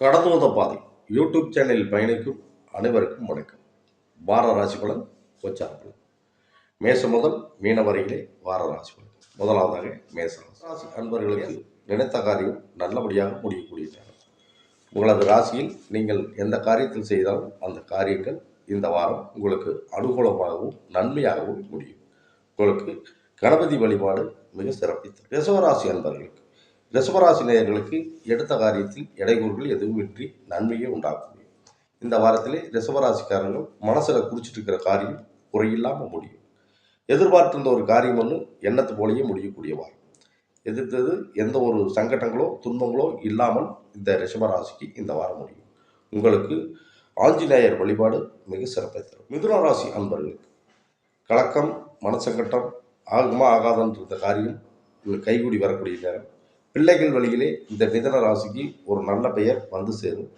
கடந்து வந்த பாதை யூடியூப் சேனலில் பயணிக்கும் அனைவருக்கும் வணக்கம். வார ராசி பலன் கோச்சார மேசம் முதல் மீன வரையிலே வார ராசி பலன். முதலாவதாக மேச ராசி. ராசி அன்பர்களுக்கு நினைத்த காரியம் நல்லபடியாக முடியக்கூடிய நேரம். உங்களது ராசியில் நீங்கள் எந்த காரியத்தில் செய்தாலும் அந்த காரியங்கள் இந்த வாரம் உங்களுக்கு அனுகூலமாகவும் நன்மையாகவும் முடியும். உங்களுக்கு கணபதி வழிபாடு மிக சிறப்பித்தது ரிசவராசி அன்பர்களுக்கு ரிசவராசி நேயர்களுக்கு எடுத்த காரியத்தில் இடையூறுகள் எதுவுமின்றி நன்மையே உண்டாகும். இந்த வாரத்திலே ரிசவராசிக்காரர்கள் மனசில் குறிச்சிட்டு இருக்கிற காரியம் குறையில்லாமல் முடியும். எதிர்பார்த்திருந்த ஒரு காரியம் ஒன்று எண்ணத்து போலேயே முடியக்கூடிய வாரம் எதிர்த்தது எந்த ஒரு சங்கடங்களோ துன்பங்களோ இல்லாமல் இந்த ரிஷபராசிக்கு இந்த வாரம் முடியும். உங்களுக்கு ஆஞ்சநேயர் வழிபாடு மிக சிறப்பை தரும். மிதுன ராசி அன்பர்களுக்கு கலக்கம் மனசங்கட்டம் ஆகுமா ஆகாதன்ற காரியம் உங்களுக்கு கைகூடி வரக்கூடிய நேரம். பிள்ளைகள் வழியிலே இந்த மிதன ராசிக்கு ஒரு நல்ல பெயர் வந்து சேரும்.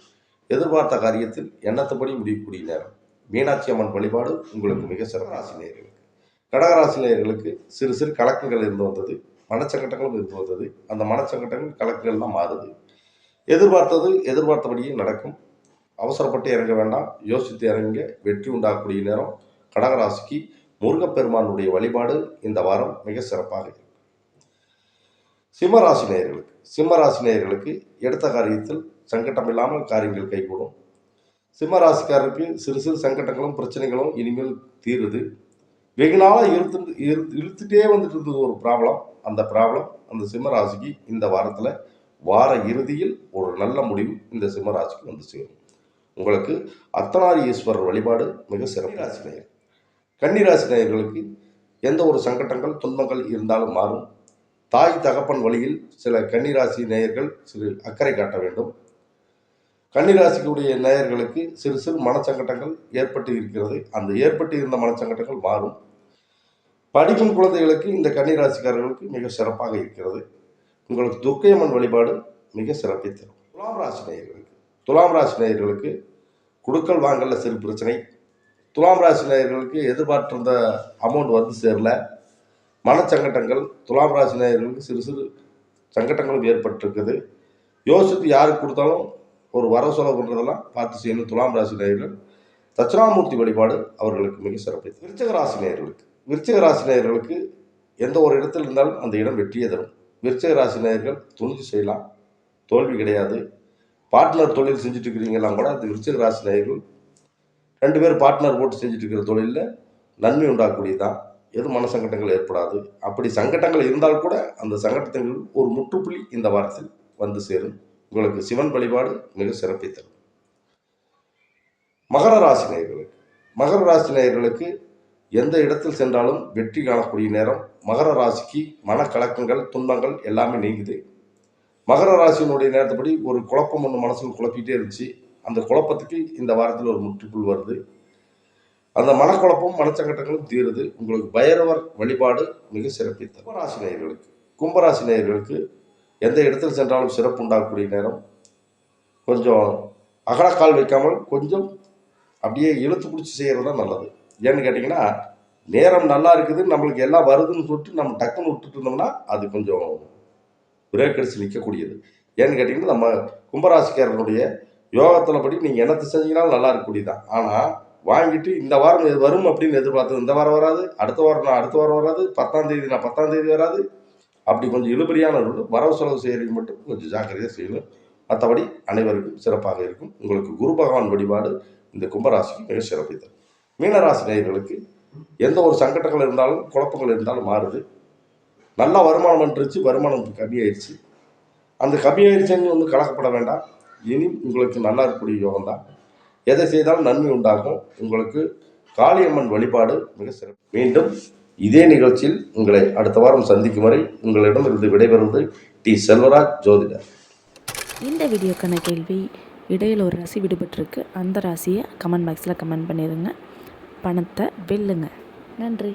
எதிர்பார்த்த காரியத்தில் எண்ணத்தபடி முடியக்கூடிய நேரம். மீனாட்சி அம்மன் வழிபாடு உங்களுக்கு மிக சிறந்த ராசி நேயர்களுக்கு. கடகராசி நேயர்களுக்கு சிறு சிறு கலக்கங்கள் இருந்து வந்தது மனச்சங்கட்டங்களும் இருந்து வந்தது. அந்த மனச்சங்கட்டங்கள் கலக்கங்கள்லாம் மாறுது. எதிர்பார்த்தது எதிர்பார்த்தபடியே நடக்கும். அவசரப்பட்டு இறங்க வேண்டாம். யோசித்து இறங்க வெற்றி உண்டாகக்கூடிய நேரம். கடகராசிக்கு முருகப்பெருமானுடைய வழிபாடு இந்த வாரம் மிக சிறப்பாக இருக்கும். சிம்மராசி நேயர்களுக்கு சிம்மராசி நேயர்களுக்கு எடுத்த காரியத்தில் சங்கடம் இல்லாமல் காரியங்கள் கைகூடும். சிம்மராசிக்காரருக்கு சிறு சிறு சங்கடங்களும் பிரச்சனைகளும் இனிமேல் தீருது. வெகு நாளாக இழுத்து இழு- இழுத்துட்டே வந்துட்டு இருந்தது ஒரு ப்ராப்ளம். அந்த ப்ராப்ளம் அந்த சிம்மராசிக்கு இந்த வாரத்தில் வார இறுதியில் ஒரு நல்ல முடிவு இந்த சிம்மராசிக்கு வந்து சேரும். உங்களுக்கு அர்த்தநாரி ஈஸ்வரர் வழிபாடு மிக சிறப்பு. ராசி நேயர் கன்னிராசி நேயர்களுக்கு எந்த ஒரு சங்கடங்கள் துன்பங்கள் இருந்தாலும் மாறும். தாய் தகப்பன் வழியில் சில கன்னிராசி நேயர்கள் சிறு அக்கறை காட்ட வேண்டும். கன்னிராசிக்குடைய நேயர்களுக்கு சிறு சிறு மனச்சங்கட்டங்கள் ஏற்பட்டு இருக்கிறது. அந்த ஏற்பட்டு இருந்த மனச்சங்கட்டங்கள் மாறும். படிக்கும் குழந்தைகளுக்கு இந்த கன்னிராசிக்காரர்களுக்கு மிக சிறப்பாக இருக்கிறது. உங்களுக்கு துர்க்கையம்மன் வழிபாடு மிக சிறப்பை தரும். துலாம் ராசி நேயர்களுக்கு துலாம் ராசி நேயர்களுக்கு குடுக்கல் வாங்கல சிறு பிரச்சனை. துலாம் ராசி நேயர்களுக்கு எதிர்பார்த்திருந்த அமௌண்ட் வந்து சேரல. மனச்சங்கட்டங்கள் துலாம் ராசி நேயர்களுக்கு சிறு சிறு சங்கட்டங்களும் ஏற்பட்டிருக்குது. யோசித்து யாருக்கு கொடுத்தாலும் ஒரு வர செலவு பண்ணுறதெல்லாம் பார்த்து செய்யணும் துலாம் ராசி நேயர்கள். தட்சிணாமூர்த்தி வழிபாடு அவர்களுக்கு மிக சிறப்பு. விருச்சக ராசி நேயர்களுக்கு. விருச்சக ராசி நேயர்களுக்கு எந்த ஒரு இடத்தில் இருந்தாலும் அந்த இடம் வெற்றியே தரும். விருச்சக ராசி நேயர்கள் துணிஞ்சு செய்யலாம். தோல்வி கிடையாது. பார்ட்னர் தொழில் செஞ்சுட்டு இருக்கிறீங்கலாம் கூட அந்த விருச்சக ராசி நேயர்கள் ரெண்டு பேர் பார்ட்னர் போட்டு செஞ்சுட்டு இருக்கிற தொழிலில் நன்மை உண்டாகக்கூடியதான் எதுவும் மன சங்கடங்கள் ஏற்படாது? அப்படி சங்கடங்கள் இருந்தால் கூட அந்த சங்கடத்தின் ஒரு முற்றுப்புள்ளி இந்த வாரத்தில் வந்து சேரும். உங்களுக்கு சிவன் வழிபாடு மிக சிறப்பை தரும். மகர ராசி நேயர்களுக்கு மகர ராசி நேயர்களுக்கு எந்த இடத்தில் சென்றாலும் வெற்றி காணக்கூடிய நேரம் மகர ராசிக்கு மனக்கலக்கங்கள் துன்பங்கள் எல்லாமே நீங்குது. மகர ராசியினுடைய நேரத்துப்படி ஒரு குழப்பம் ஒன்று மனசில் குழப்பிக்கிட்டே இருந்துச்சு. அந்த குழப்பத்துக்கு இந்த வாரத்தில் ஒரு முற்றுப்புள் வருது. அந்த மனக்குழப்பம் மனச்சங்கட்டங்களும் தீருது. உங்களுக்கு பைரவர் வழிபாடு மிக சிறப்பை தரும் கும்பராசி நேயர்களுக்கு. கும்பராசி நேயர்களுக்கு எந்த இடத்தில் சென்றாலும் சிறப்பு உண்டாகக்கூடிய நேரம். கொஞ்சம் அகலக்கால் வைக்காமல் கொஞ்சம் அப்படியே இழுத்து பிடிச்சி செய்கிறது தான் நல்லது. ஏன்னு கேட்டிங்கன்னா நேரம் நல்லா இருக்குது நம்மளுக்கு எல்லாம் வருதுன்னு சொல்லிட்டு நம்ம டக்குன்னு விட்டுட்டு இருந்தோம்னா அது கொஞ்சம் பிரேக் அடிச்சு நிற்கக்கூடியது ஏன்னு கேட்டிங்கன்னா நம்ம கும்பராசிக்காரனுடைய யோகத்தில் படி நீங்கள் என்னத்தை செஞ்சீங்கனாலும் நல்லா இருக்கக்கூடியதான் ஆனால் வாங்கிட்டு இந்த வாரம் இது வரும் அப்படின்னு எதிர்பார்த்து இந்த வாரம் வராது அடுத்த வாரம் நான் அடுத்த வாரம் வராது பத்தாம் தேதி நான் பத்தாம் தேதி வராது. அப்படி கொஞ்சம் இழுபடியான ரூல் வரவு செலவு செய்கிறது மட்டும் கொஞ்சம் ஜாக்கிரதையாக செய்யணும் மற்றபடி அனைவருக்கும் சிறப்பாக இருக்கும். உங்களுக்கு குரு பகவான் வழிபாடு இந்த கும்பராசிக்கு மிக சிறப்பு மீனராசி நேயர்களுக்கு எந்த ஒரு சங்கடங்கள் இருந்தாலும் குழப்பங்கள் இருந்தாலும் மாறுது. நல்லா வருமானம் வந்துருச்சு வருமானம் கம்மியாயிருச்சு. அந்த கம்மியாயிருச்சுன்னு வந்து கலக்கப்பட வேண்டாம். இனி உங்களுக்கு நல்லா இருக்கக்கூடிய யோகம் தான் எதை செய்தாலும் நன்மை உண்டாகும். உங்களுக்கு காளியம்மன் வழிபாடு மிக சிறப்பு. மீண்டும் இதே நிகழ்ச்சியில் உங்களை அடுத்த வாரம் சந்திக்கும் வரை உங்களிடமிருந்து விடைபெறுவது டி. செல்வராஜ் ஜோதிடர். இந்த வீடியோக்கான கேள்வி இடையில் ஒரு ராசி விடுபட்டிருக்கு. அந்த ராசியை கமெண்ட் பாக்ஸில் கமெண்ட் பண்ணிடுங்க. பணத்தை வெல்லுங்க. நன்றி.